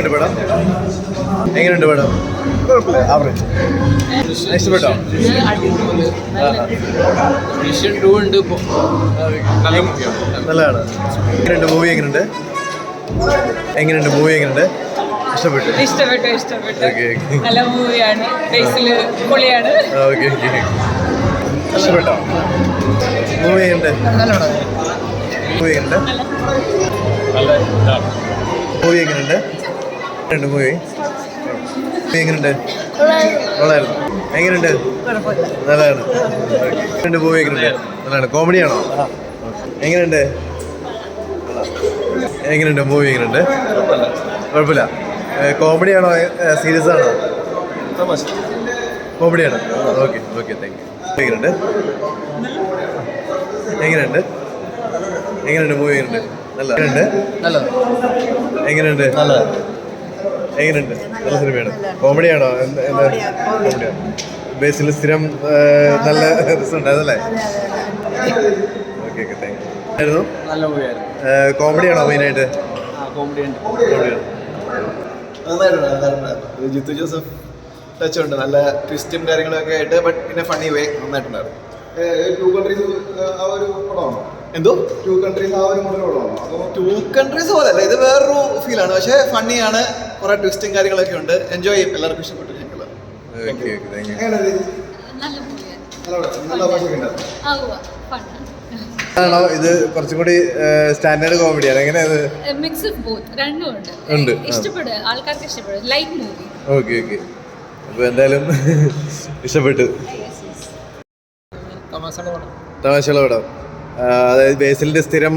എങ്ങനെയുണ്ട് പടം എങ്ങനെയുണ്ട് പടം ആവറേജ്. ഇഷ്ടപ്പെട്ടോ ടു ഉണ്ട് നല്ലതാണ്. എങ്ങനെയുണ്ട്? മൂവി എങ്ങനെയുണ്ട്? എങ്ങനെയുണ്ട്? മൂവി എങ്ങനെയുണ്ട്? ഇഷ്ടപ്പെട്ടു? ഇഷ്ടപ്പെട്ടു നല്ല മൂവിയാണ് ബേസിൽ പൊളിയാണ്. ഓക്കെ ഓക്കെ ഇഷ്ടപ്പെട്ടോ? മൂവി എങ്ങനെയുണ്ട്? മൂവി എങ്ങനെയുണ്ട്? മൂവി എങ്ങനെയുണ്ട്? എങ്ങനെയുണ്ട് മൂവി എങ്ങനെയുണ്ട് നല്ലതാണ്. എങ്ങനെയുണ്ട് മൂവി എങ്ങനെയുണ്ട് നല്ലതാണ്. കോമഡിയാണോ എങ്ങനെയുണ്ട് എങ്ങനെയുണ്ട് മൂവി എങ്ങനെയുണ്ട് കുഴപ്പമില്ല. കോമഡിയാണോ സീരിയസ് ആണോ? കോമഡിയാണ് ഓക്കെ ഓക്കെ താങ്ക് യു എങ്ങനെയുണ്ട് എങ്ങനെയുണ്ട് എങ്ങനെയുണ്ട് മൂവി എങ്ങനെയുണ്ട് നല്ല എങ്ങനെയുണ്ട് എങ്ങനെയുണ്ട് എങ്ങനെയുണ്ട്? നല്ല സിനിമയാണ്? കോമഡിയാണോ? കോമഡിയാണ് ബേസിൽ സ്ഥിരം നല്ല രസമുണ്ട് അതല്ലേ ഓക്കെ ഓക്കെ താങ്ക് യു ആയിരുന്നു? നല്ല മൂവിയായിരുന്നു. കോമഡിയാണോ മെയിനായിട്ട്? ആ കോമഡി ഉണ്ട് കോമഡിയാണ് നന്നായിട്ടുണ്ട് ജിത്തു ജോസഫ് ടച്ച് ഉണ്ട്. നല്ല ട്വിസ്റ്റും കാര്യങ്ങളൊക്കെ ആയിട്ട് ബട്ട് പിന്നെ ഫണ്ണി വേ നന്നായിട്ടുണ്ടായിരുന്നു. ടു കൺട്രീസ് ആ ഒരു പടമാണോ? എന്തോ? ടു കൺട്രീസ് ആ ഒരു മോഡൽ പടമാണോ? ടു കൺട്രീസ് പോലെ അല്ല ഇത് വേറൊരു ഫീലാണ് പക്ഷേ ഫണ്ണിയാണ് കുറെ ട്വിസ്റ്റും കാര്യങ്ങളൊക്കെ ഉണ്ട്. എൻജോയ് ചെയ്യും. എല്ലാവർക്കും ഇഷ്ടപ്പെട്ടു ഞങ്ങൾ ആണോ? ഇത് കുറച്ചും കൂടി സ്റ്റാൻഡേർഡ് കോമഡിയാണ് എങ്ങനെയത് മിക്സ് ഓഫ് ബോത്ത് രണ്ടും ഉണ്ട്. ഉണ്ട്. ആൾക്കാർക്ക് ഇഷ്ടപ്പെടും ലൈറ്റ് മൂവി ഓക്കെ ഓക്കെ അപ്പോൾ എന്തായാലും ഇഷ്ടപ്പെട്ടു. തമാശ പടം. തമാശയുള്ള പടം. അതായത് ബേസിലിന്റെ സ്ഥിരം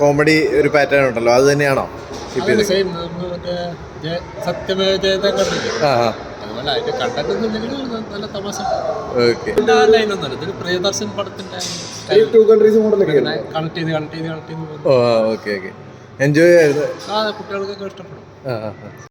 കോമഡി ഒരു പാറ്റേൺ ഉണ്ടല്ലോ. അത് തന്നെയാണോ? സെയിം മറ്റേ ജയ- സത്യമേ കണ്ടില്ലേ? അതുപോലെ അതിന്റെ കണ്ടന്റ് നല്ല തമാശ. പ്രിയദർശൻ പടത്തിന്റെ കൺട്രീസ് മോഡലൊക്കെ കണക്ട് ചെയ്ത് കണക്ട് ചെയ്ത് കണക്ട് ചെയ്ത് എൻജോയ് ആയിരുന്നു ആ കുട്ടികൾക്കൊക്കെ ഇഷ്ടപ്പെടും.